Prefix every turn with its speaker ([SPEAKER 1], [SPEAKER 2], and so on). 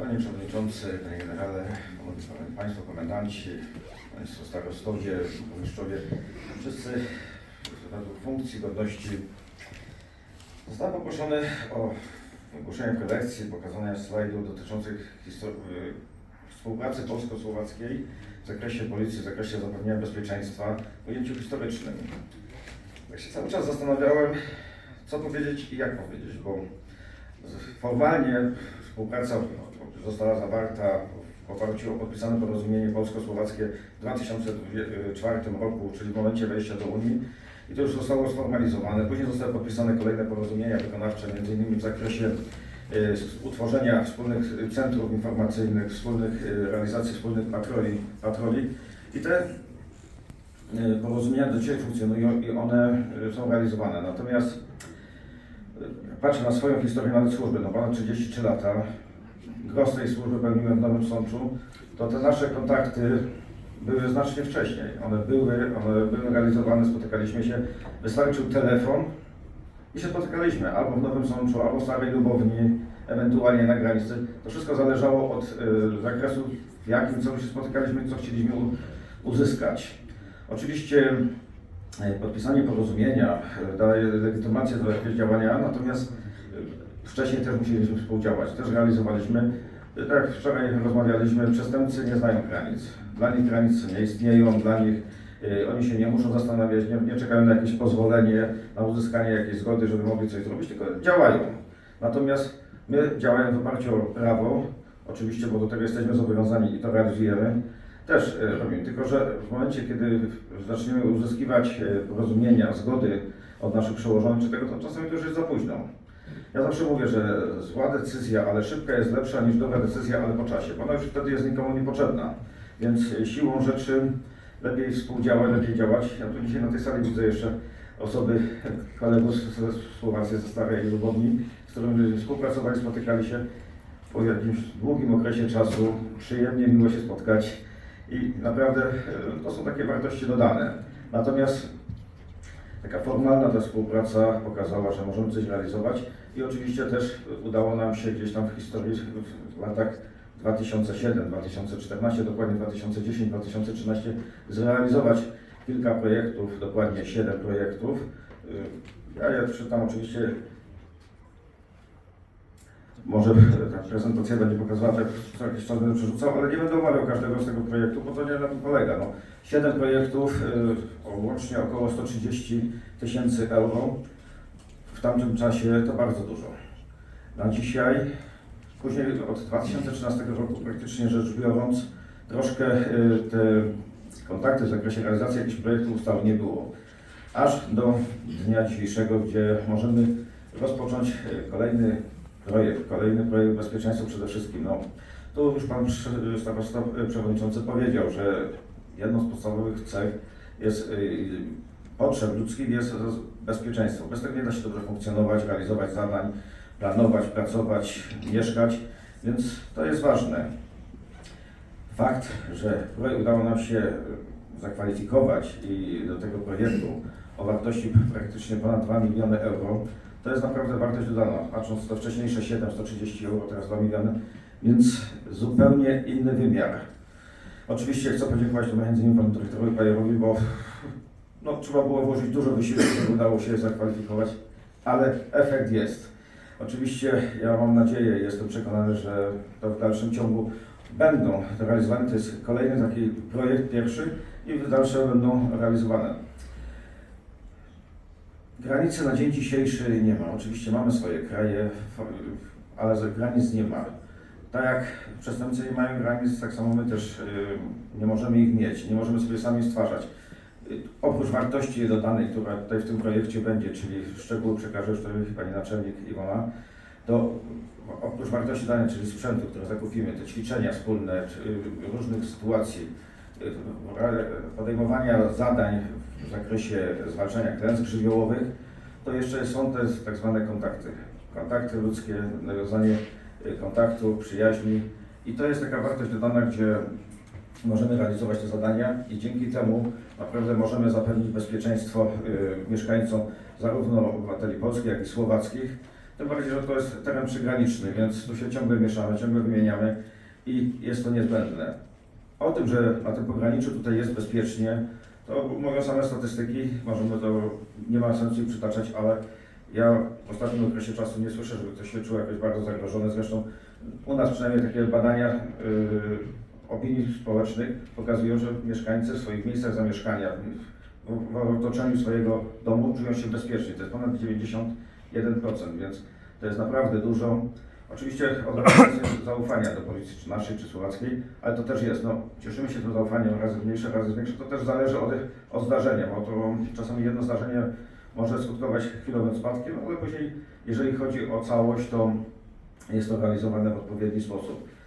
[SPEAKER 1] Panie Przewodniczący, Panie Generale, Państwo Komendanci, Państwo Starostowie, Burmistrzowie, wszyscy według funkcji, godności. Zostałem poproszony o wygłoszenie prelekcji, pokazania slajdów dotyczących y, współpracy polsko-słowackiej w zakresie policji, w zakresie zapewnienia bezpieczeństwa w ujęciu historycznym. Tak się cały czas zastanawiałem, co powiedzieć i jak powiedzieć, bo formalnie współpraca została zawarta w oparciu o podpisane porozumienie polsko-słowackie w 2004 roku, czyli w momencie wejścia do Unii i to już zostało sformalizowane. Później zostały podpisane kolejne porozumienia wykonawcze, m.in. w zakresie e, utworzenia wspólnych centrów informacyjnych, wspólnych e, realizacji wspólnych patroli, patroli i te e, porozumienia do dzisiaj funkcjonują i one są realizowane. Natomiast patrzę na swoją historię nawet służby, no ponad 33 lata, gros tej służby pełniłem w Nowym Sączu, to te nasze kontakty były znacznie wcześniej. One były, one były realizowane, spotykaliśmy się, wystarczył telefon i się spotykaliśmy albo w Nowym Sączu, albo w Starej Lubowni, ewentualnie na granicy. To wszystko zależało od y, zakresu, w jakim celu się spotykaliśmy, co chcieliśmy uzyskać. Oczywiście y, podpisanie porozumienia y, daje legitymację do jakiegoś działania, natomiast wcześniej też musieliśmy współdziałać, też realizowaliśmy. Y, Tak jak wczoraj rozmawialiśmy, przestępcy nie znają granic. Dla nich granice nie istnieją, dla nich y, oni się nie muszą zastanawiać, nie, nie czekają na jakieś pozwolenie, na uzyskanie jakiejś zgody, żeby mogli coś zrobić, tylko działają. Natomiast my działając w oparciu o prawo, oczywiście, bo do tego jesteśmy zobowiązani i to realizujemy, też y, robimy. Tylko, że w momencie, kiedy zaczniemy uzyskiwać porozumienia, zgody od naszych przełożonych czy tego, to czasami to już jest za późno. Ja zawsze mówię, że zła decyzja, ale szybka jest lepsza niż dobra decyzja, ale po czasie, bo ona już wtedy jest nikomu niepotrzebna. Więc siłą rzeczy lepiej współdziałać, lepiej działać. Ja tu dzisiaj na tej sali widzę jeszcze osoby, kolegów ze Słowacji, ze Starej Lubowni, z którymi współpracowali, spotykali się po jakimś długim okresie czasu. Przyjemnie, miło się spotkać i naprawdę e, to są takie wartości dodane. Natomiast taka formalna ta współpraca pokazała, że możemy coś realizować i oczywiście też udało nam się gdzieś tam w historii w latach 2007-2014, dokładnie 2010-2013 zrealizować kilka projektów, dokładnie 7 projektów. Y, Ja je przeczytam oczywiście, może ta prezentacja będzie pokazywała, tak co jakiś czas będę przerzucał, ale nie będę omawiał każdego z tego projektu, bo to nie na tym polega. No, 7 projektów, y, łącznie około 130 tysięcy euro. W tamtym czasie to bardzo dużo. Na dzisiaj, później od 2013 roku praktycznie rzecz biorąc, troszkę y, te kontakty w zakresie realizacji jakichś projektów ustały nie było. Aż do dnia dzisiejszego, gdzie możemy rozpocząć y, kolejny projekt, kolejny projekt bezpieczeństwa przede wszystkim. No, tu już Pan Przewodniczący powiedział, że jedną z podstawowych cech jest y, potrzeb ludzkich jest bezpieczeństwo. Bez tego nie da się dobrze funkcjonować, realizować zadań, planować, pracować, mieszkać, więc to jest ważne. Fakt, że udało nam się zakwalifikować i do tego projektu o wartości praktycznie ponad 2 miliony euro, to jest naprawdę wartość dodana. Patrząc to wcześniejsze 7, 130 euro, teraz 2 miliony, więc zupełnie inny wymiar. Oczywiście chcę podziękować tu między innymi panu dyrektorowi Pajerowi, bo no, trzeba było włożyć dużo wysiłku, żeby udało się zakwalifikować, ale efekt jest. Oczywiście ja mam nadzieję, jestem przekonany, że to w dalszym ciągu będą realizowane. To jest kolejny taki projekt pierwszy i dalsze będą realizowane. Granicy na dzień dzisiejszy nie ma. Oczywiście mamy swoje kraje, ale granic nie ma. Tak jak przestępcy nie mają granic, tak samo my też y, nie możemy ich mieć, nie możemy sobie sami stwarzać. Oprócz wartości dodanej, która tutaj w tym projekcie będzie, czyli szczegóły przekaże już tutaj Pani Naczelnik Iwona, to oprócz wartości danej, czyli sprzętu, które zakupimy, te ćwiczenia wspólne, y, różnych sytuacji, y, podejmowania zadań w zakresie zwalczania klęsk żywiołowych, to jeszcze są te tak zwane kontakty. Kontakty ludzkie, nawiązanie y, kontaktu, przyjaźni i to jest taka wartość dodana, gdzie możemy realizować te zadania i dzięki temu naprawdę możemy zapewnić bezpieczeństwo y, mieszkańcom zarówno obywateli polskich, jak i słowackich. Tym bardziej, że to jest teren przygraniczny, więc tu się ciągle mieszamy, ciągle wymieniamy i jest to niezbędne. O tym, że na tym pograniczu tutaj jest bezpiecznie, to mówią same statystyki, możemy to, nie ma sensu ich przytaczać, ale ja w ostatnim okresie czasu nie słyszę, żeby ktoś się czuł jakoś bardzo zagrożony. Zresztą u nas przynajmniej takie badania yy, opinii społecznych pokazują, że mieszkańcy w swoich miejscach zamieszkania, w, w otoczeniu swojego domu czują się bezpiecznie. To jest ponad 91%, więc to jest naprawdę dużo. Oczywiście odrobinę zaufania do policji, czy naszej, czy słowackiej, ale to też jest, no, cieszymy się tym zaufaniem, razy mniejsze, razy większe, to też zależy od, od zdarzenia, bo to czasami jedno zdarzenie może skutkować chwilowym spadkiem, ale później, jeżeli chodzi o całość, to jest to realizowane w odpowiedni sposób.